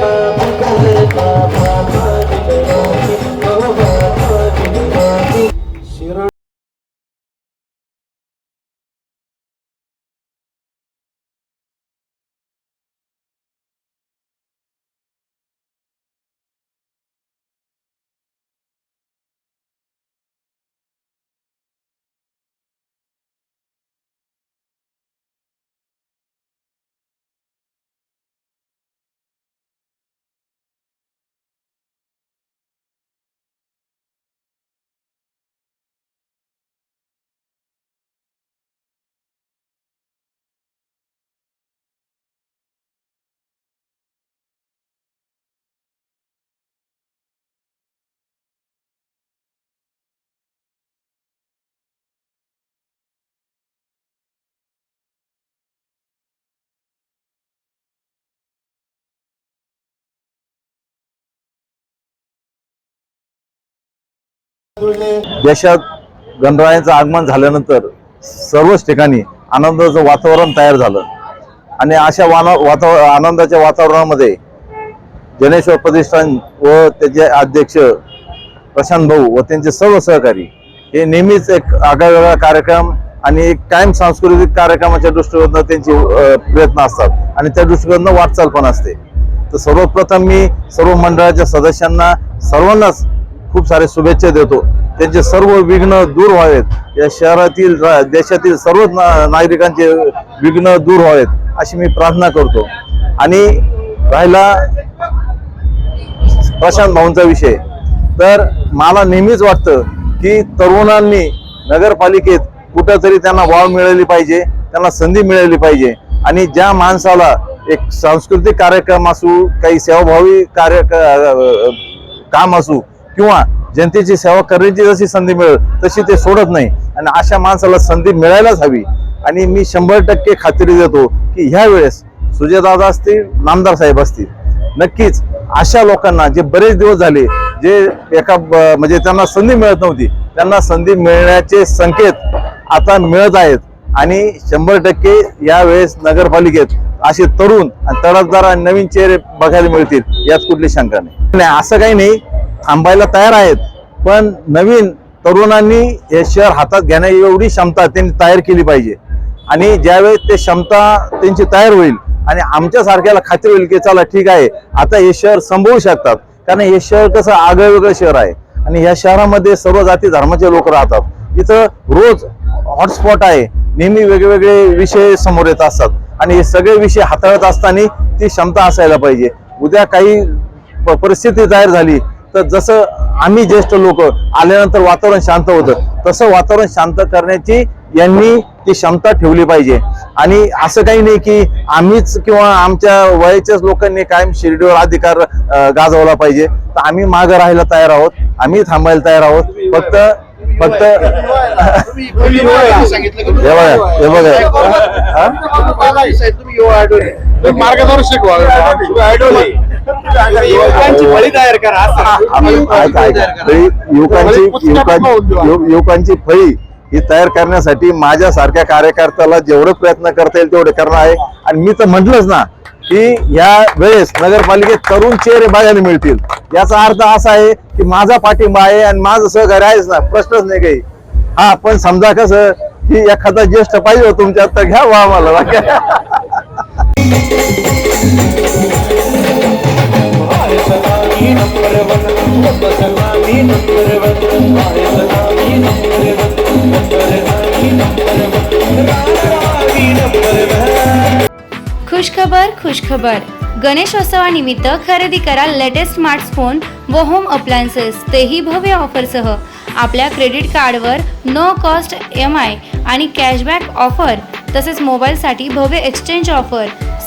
ਬਾਬਾ देशात गणरायाचं आगमन झाल्यानंतर सर्वच ठिकाणी आनंदाचं वातावरण तयार झालं. आणि अशा वाना वातावरण आनंदाच्या वातावरणामध्ये जनेश्वर प्रतिष्ठान व त्याचे अध्यक्ष प्रशांत भाऊ व त्यांचे सर्व सहकारी हे नेहमीच एक आगळावेगळा कार्यक्रम आणि एक कायम सांस्कृतिक कार्यक्रमाच्या दृष्टिकोनातून त्यांचे प्रयत्न असतात. आणि त्या दृष्टिकोनातून वाटचाल पण असते. तर सर्वप्रथम मी सर्व मंडळाच्या सदस्यांना सर्वांनाच खूप सारे शुभेच्छा देतो. त्यांचे सर्व विघ्न दूर व्हावेत. या शहरातील देशातील सर्व नागरिकांचे विघ्न दूर व्हावेत अशी मी प्रार्थना करतो. आणि राहिला प्रशांत भाऊंचा विषय. तर मला नेहमीच वाटतं की तरुणांनी नगरपालिकेत कुठंतरी त्यांना वाव मिळाली पाहिजे त्यांना संधी मिळाली पाहिजे. आणि ज्या माणसाला एक सांस्कृतिक कार्यक्रम असू काही सेवाभावी कार्य काम असू किंवा जनतेची सेवा करण्याची जशी संधी मिळेल तशी ते सोडत नाही. आणि अशा माणसाला संधी मिळायलाच हवी. आणि मी शंभर टक्के खात्री देतो की ह्या वेळेस सुजयदादा असतील नामदार साहेब असतील नक्कीच अशा लोकांना जे बरेच दिवस झाले जे एका म्हणजे त्यांना संधी मिळत नव्हती त्यांना संधी मिळण्याचे संकेत आता मिळत आहेत. आणि शंभर टक्के यावेळेस नगरपालिकेत असे तरुण आणि तडफदार आणि नवीन चेहरे बघायला मिळतील यात कुठली शंका नाही. नाही असं काही नाही. थांबायला तयार आहेत. पण नवीन तरुणांनी हे शहर हातात घेण्या एवढी क्षमता त्यांनी तयार केली पाहिजे. आणि ज्यावेळेस ते क्षमता त्यांची तयार होईल आणि आमच्यासारख्याला खात्री होईल की चला ठीक आहे आता हे शहर संभवू शकतात. कारण हे शहर कसं आगळं वेगळं शहर आहे. आणि या शहरामध्ये सर्व जाती धर्माचे लोक राहतात. इथं रोज हॉटस्पॉट आहे. नेहमी वेगवेगळे विषय समोर येत असतात. आणि हे सगळे विषय हाताळत असताना ती क्षमता असायला पाहिजे. उद्या काही प- परिस्थिती तयार झाली तर जसं आम्ही ज्येष्ठ लोक आल्यानंतर वातावरण शांत होतं तसं वातावरण शांत करण्याची यांनी ती क्षमता ठेवली पाहिजे. आणि असं काही नाही की आम्हीच किंवा आमच्या वयाच्याच लोकांनी कायम शिर्डीवर अधिकार गाजवला पाहिजे. तर आम्ही मागं राहायला तयार आहोत आम्ही थांबायला तयार आहोत. फक्त फक्त हे बघा हे बघा. मार्गदर्शक युवकांची फळी तयार करा युवकांची युवकांची युव- युवकांची फळी ही तयार करण्यासाठी माझ्यासारख्या कार्यकर्त्याला जेवढे प्रयत्न करता येईल तेवढे करणं आहे. आणि मी तर म्हटलंच ना की या वेळेस नगरपालिकेत तरुण चेहरे बघायला मिळतील. याचा अर्थ असा आहे की माझा पाठिंबा आहे आणि माझं सहकार्य आहेच ना प्रश्नच नाही काही. हा पण समजा कसं की एखादा ज्येष्ठ पाहिजे हो तुमच्यात तर घ्या वा मला खुशखबर खुशखबर. गणेशोत्सवानिमित्त खरेदी करा लेटेस्ट स्मार्टफोन व होम अप्लायन्सेस तेही भव्य ऑफरसह. आपल्या क्रेडिट कार्डवर नो कॉस्ट एम आय आणि कॅशबॅक ऑफर तसेच मोबाईलसाठी भव्य एक्सचेंज ऑफर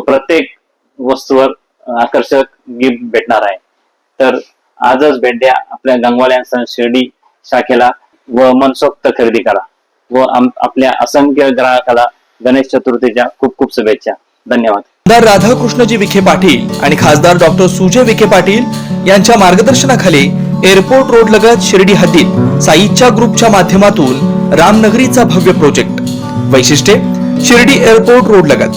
प्रत्येक वस्तूवर आकर्षक गिफ्ट भेटणार आहे. तर आजच भेट द्या आपल्या गंगवाल्या शिर्डी शाखेला व मनसोक्त खरेदी करा व आपल्या असंख्य ग्राहकाला गणेश चतुर्थीच्या खूप खूप शुभेच्छा. धन्यवाद. आमदार राधाकृष्णजी विखे पाटील आणि खासदार डॉक्टर सुजय विखे पाटील यांच्या मार्गदर्शनाखाली एअरपोर्ट रोड लगत शिर्डी हद्दीत साईच्या ग्रुपच्या माध्यमातून रामनगरीचा भव्य प्रोजेक्ट. वैशिष्ट्ये शिर्डी एअरपोर्ट रोड लगत.